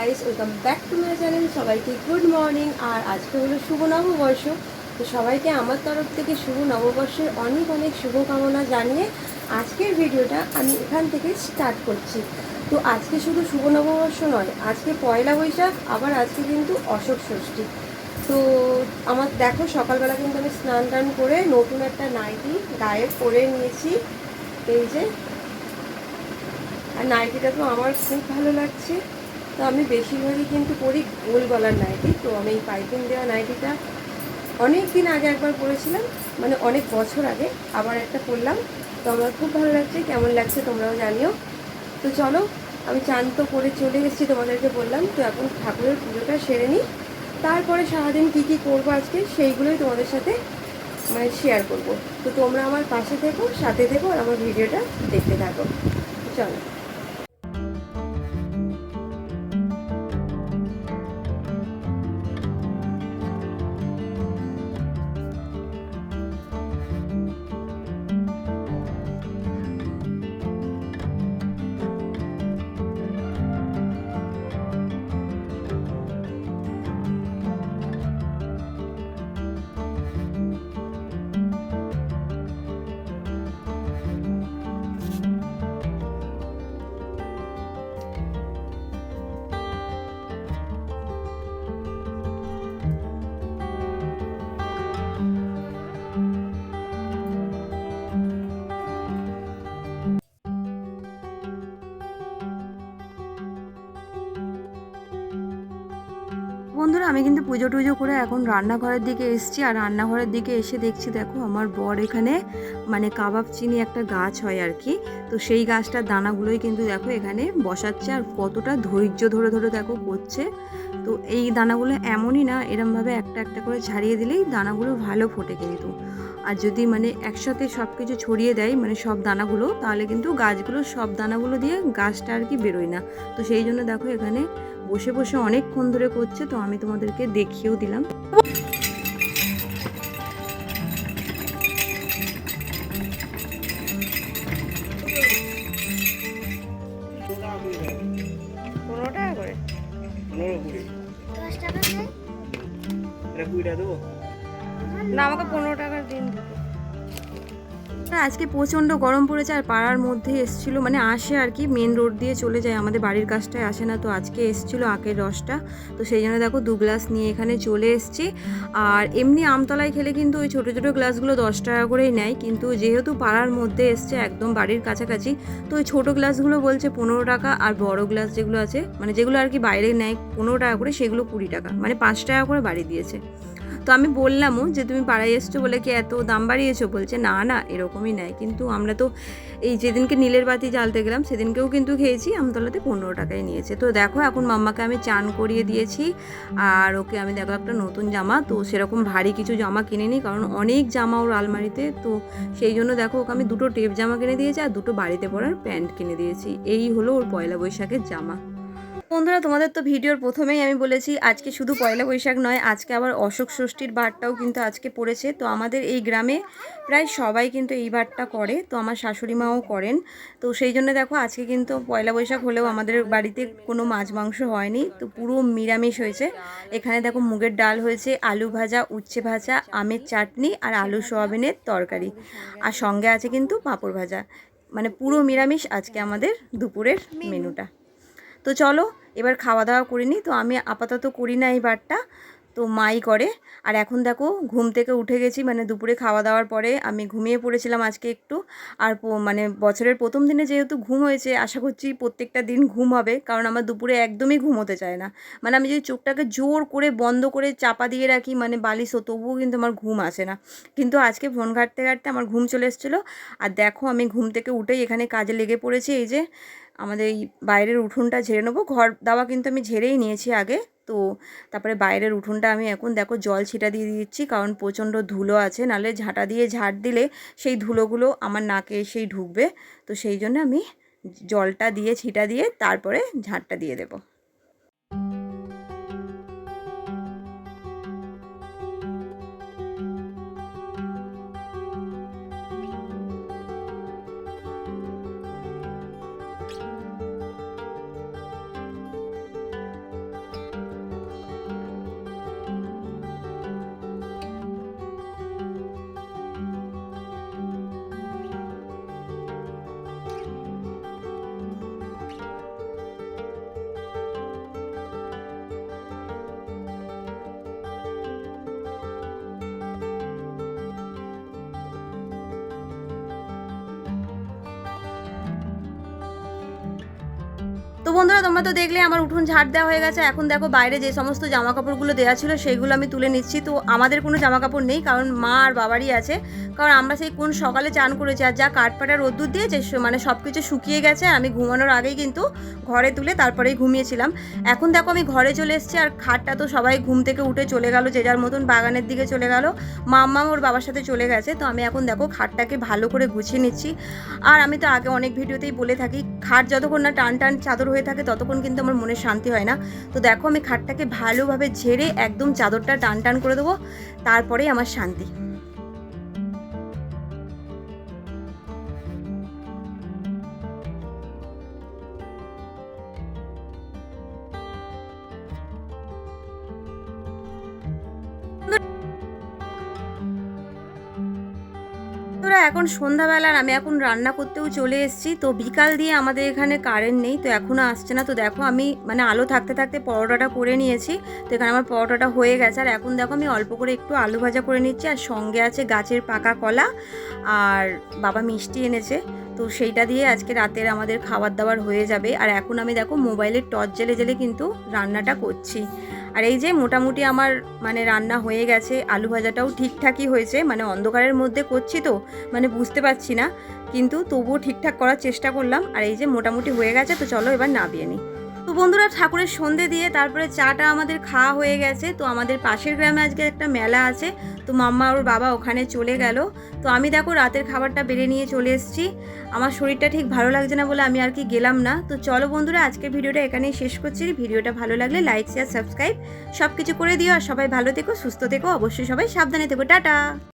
Guys welcome back to my channel সবাইকে good morning আর আজকে হলো শুভ নববর্ষ। তো সবাইকে আমার তরফ থেকে শুভ নববর্ষের অনেক অনেক শুভকামনা জানিয়ে আজকের ভিডিওটা আমি এখান থেকে স্টার্ট করছি। তো আজকে শুধু শুভ নববর্ষ নয়, আজকে পয়লা বৈশাখ, আবার আজকে কিন্তু অশোক ষষ্ঠী। তো আমার দেখো, সকালবেলা কিন্তু আমি স্নান টান করে নতুন একটা নাইটি গায়ে পরে নিয়েছি। এই যে, আর নাইটিটা তো আমার খুব ভালো লাগছে। তো আমি বেশিরভাগই কিন্তু পরি গোল গলার নাইটি, তো আমি এই পাইপিং দেওয়া নাইটিটা অনেক দিন আগে একবার পরেছিলাম মানে অনেক বছর আগে, আবার একটা পরলাম। তো আমার খুব ভালো লাগছে, কেমন লাগছে তোমরাও জানিও। তো চলো, আমি চান তো করে চলে এসেছি তোমাদেরকে বললাম, তো এখন ঠাকুরের পুজোটা সেরে নিই। তারপরে সারাদিন কী কী করব আজকে, সেইগুলোই তোমাদের সাথে মানে শেয়ার করব। তো তোমরা আমার পাশে থেকো, সাথে থেকো, আর আমার ভিডিওটা দেখতে থাকো। চলো। বন্ধুরা, আমি কিন্তু পুজো টুজো করে এখন রান্নাঘরের দিকে এসেছি। আর রান্নাঘরের দিকে এসে দেখছি, দেখো আমার বর এখানে মানে কাবাব চিনি একটা গাছ হয় আর কি। তো সেই গাছটার দানাগুলোই কিন্তু দেখো এখানে বসাচ্ছে আর কতটা ধৈর্য ধরে ধরে দেখো করছে। তো এই দানাগুলো এমনই না, এরমভাবে একটা একটা করে ছাড়িয়ে দিলেই দানাগুলো ভালো ফোটে কিন্তু। আর যদি মানে একসাথে সব কিছু ছড়িয়ে দেয় মানে সব দানাগুলো, তাহলে কিন্তু গাছগুলো, সব দানাগুলো দিয়ে গাছটা আর কি বেরোয় না। তো সেই জন্য দেখো এখানে বসে বসে অনেকক্ষণ ধরে করছে তো আমি তোমাদেরকে দেখিয়েও দিলাম। পনেরো টাকা করে? পনেরো কুড়ি। দশ টাকা দেয় এটা কুড়ি টাকা দেবো? না আমাকে পনেরো টাকার দিন। আজকে প্রচণ্ড গরম পড়েছে আর পাড়ার মধ্যে এসছিল মানে আসে আর কি মেন রোড দিয়ে চলে যায়। আমাদের বাড়ির কাছটায় আসে না, তো আজকে এসছিল আখের রসটা। তো সেই জন্য দেখো দু গ্লাস নিয়ে এখানে চলে এসছি। আর এমনি আমতলায় খেলে কিন্তু ওই ছোটো ছোটো গ্লাসগুলো দশ টাকা করেই নেয়। কিন্তু যেহেতু পাড়ার মধ্যে এসছে, একদম বাড়ির কাছাকাছি, তো ওই ছোটো গ্লাসগুলো বলছে পনেরো টাকা আর বড় গ্লাস যেগুলো আছে মানে যেগুলো আর কি বাইরে নেয় পনেরো টাকা করে, সেগুলো কুড়ি টাকা মানে পাঁচ টাকা করে বাড়ি দিয়েছে। তো আমি বললামও যে তুমি পাড়ায় এসছো বলে কি এত দাম বাড়িয়েছো? বলছে, না না, এরকমই নেয়। কিন্তু আমরা তো এই যেদিনকে নীলের বাতি জ্বালতে গেলাম, সেদিনকেও কিন্তু খেয়েছি, আমতলাতে পনেরো টাকায় নিয়েছে। তো দেখো, এখন মাম্মাকে আমি চান করিয়ে দিয়েছি, আর ওকে আমি দেখো একটা নতুন জামা। তো সেরকম ভারী কিছু জামা কিনে নিই কারণ অনেক জামা ওর আলমারিতে। তো সেই জন্য দেখো, ওকে আমি দুটো টেপ জামা কিনে দিয়েছি আর দুটো বাড়িতে পরার প্যান্ট কিনে দিয়েছি। এই হলো ওর পয়লা বৈশাখের জামা। বন্ধুরা তোমাদের তো ভিডিওর প্রথমেই আমি বলেছি আজকে শুধু পয়লা বৈশাখ নয় আজকে আবার অশোক ষষ্ঠীর বারটাও কিন্তু আজকে পড়েছে। তো আমাদের এই গ্রামে প্রায় সবাই কিন্তু এই বারটা করে তো আমার শাশুড়ি মাও করেন। তো সেই জন্য দেখো আজকে কিন্তু পয়লা বৈশাখ হলেও আমাদের বাড়িতে কোনো মাছ মাংস হয়নি তো পুরো নিরামিষ হয়েছে। এখানে দেখো মুগের ডাল হয়েছে আলু ভাজা উচ্ছে ভাজা আমের চাটনি আর আলু সোয়াবিনের তরকারি। আর সঙ্গে আছে কিন্তু পাঁপড় ভাজা। মানে পুরো নিরামিষ আজকে আমাদের দুপুরের মেনুটা। তো চলো এবার খাওয়া দাওয়া করিনি তো আমি আপাতত করি না এই বারটা। তো মাই করে। আর এখন দেখো, ঘুম থেকে উঠে গেছি মানে দুপুরে খাওয়া দাওয়ার পরে আমি ঘুমিয়ে পড়েছিলাম আজকে একটু। আর মানে বছরের প্রথম দিনে যেহেতু ঘুম হয়েছে, আশা করছি প্রত্যেকটা দিন ঘুম হবে, কারণ আমার দুপুরে একদমই ঘুম হতে চায় না। মানে আমি যদি চোখটাকে জোর করে বন্ধ করে চাপা দিয়ে রাখি মানে বালিশও তবুও কিন্তু আমার ঘুম আসে না। কিন্তু আজকে ফোন ঘাঁটতে ঘাঁটতে আমার ঘুম চলে এসেছিল। আর দেখো, আমি ঘুম থেকে উঠেই এখানে কাজে লেগে পড়েছি, এই যে আমাদের এই বাইরের উঠোনটা ঝেড়ে নেব। ঘর দাওয়া কিন্তু আমি ঝেড়েই নিয়েছি আগে। তো তারপরে বাইরের উঠোনটা আমি এখন দেখো জল ছিটা দিয়ে দিচ্ছি, কারণ প্রচণ্ড ধুলো আছে, নালে ঝাঁটা দিয়ে ঝাড় দিলে সেই ধুলোগুলো আমার নাকে এসেই ঢুকবে। তো সেই জন্য আমি জলটা দিয়ে, ছিটা দিয়ে তারপরে ঝাঁটটা দিয়ে দেবো। তো বন্ধুরা, তোমরা তো দেখলে আমার উঠোন ঝাড় দেওয়া হয়ে গেছে। এখন দেখো বাইরে যে সমস্ত জামা কাপড়গুলো দেওয়া ছিল, সেইগুলো আমি তুলে নিচ্ছি। তো আমাদের কোনো জামা কাপড় নেই, কারণ মা আর বাবারই আছে। কারণ আমরা সেই কোন সকালে চান করেছি, আর যা কাঠপাটা রোদ্দুর দিয়েছে মানে সব কিছু শুকিয়ে গেছে, আমি ঘুমানোর আগেই কিন্তু ঘরে তুলে তারপরেই ঘুমিয়েছিলাম। এখন দেখো আমি ঘরে চলে এসেছি, আর খাটটা তো সবাই ঘুম থেকে উঠে চলে গেল, যে যার মতন বাগানের দিকে চলে গেল। মাম্মা ওর বাবার সাথে চলে গেছে, তো আমি এখন দেখো খাটটাকে ভালো করে গুছিয়ে নিচ্ছি। আর আমি তো আগে অনেক ভিডিওতেই বলে থাকি, খাট যতক্ষণ না টান টান চাদর হয়ে থাকে, ততক্ষণ কিন্তু আমার মনে শান্তি হয় না। তো দেখো আমি খাটটাকে ভালোভাবে ঝেড়ে একদম চাদরটা টান টান করে দেবো, তারপরেই আমার শান্তি। তোরা এখন সন্ধ্যাবেলার আমি এখন রান্না করতেও চলে এসেছি। তো বিকাল দিয়ে আমাদের এখানে কারেন্ট নেই, তো এখনও আসছে না। তো দেখো আমি মানে আলো থাকতে থাকতে পরোটাটা করে নিয়েছি। তো এখানে আমার পরোটাটা হয়ে গেছে। আর এখন দেখো আমি অল্প করে একটু আলু ভাজা করে নিচ্ছি। আর সঙ্গে আছে গাছের পাকা কলা আর বাবা মিষ্টি এনেছে। তো সেইটা দিয়ে আজকে রাতের আমাদের খাবার দাবার হয়ে যাবে। আর এখন আমি দেখো মোবাইলের টর্চ জেলে জেলে কিন্তু রান্নাটা করছি। আর এই যে মোটামুটি আমার মানে রান্না হয়ে গেছে, আলু ভাজাটাও ঠিকঠাকই হয়েছে মানে অন্ধকারের মধ্যে করছি তো মানে বুঝতে পারছি না, কিন্তু তবুও ঠিকঠাক করার চেষ্টা করলাম, আর এই যে মোটামুটি হয়ে গেছে, তো চলো এবার নাবিয়ে নিই। তো বন্ধুরা ঠাকুরের সন্ধে দিয়ে তারপরে চাটা আমাদের খাওয়া হয়ে গেছে। তো আমাদের পাশের গ্রামে আজকে একটা মেলা আছে। তো মাম্মা ওর বাবা ওখানে চলে গেল। তো আমি দেখো রাতের খাবারটা বেড়ে নিয়ে চলে এসেছি। আমার শরীরটা ঠিক ভালো লাগছে না বলে আমি আর কি গেলাম না। তো চলো বন্ধুরা আজকের ভিডিওটা এখানেই শেষ করছি। ভিডিওটা ভালো লাগলে লাইক, শেয়ার, সাবস্ক্রাইব সব কিছু করে দিও। আর সবাই ভালো থেকো, সুস্থ থেকো। অবশ্যই সবাই সাবধানে থেকো। টাটা!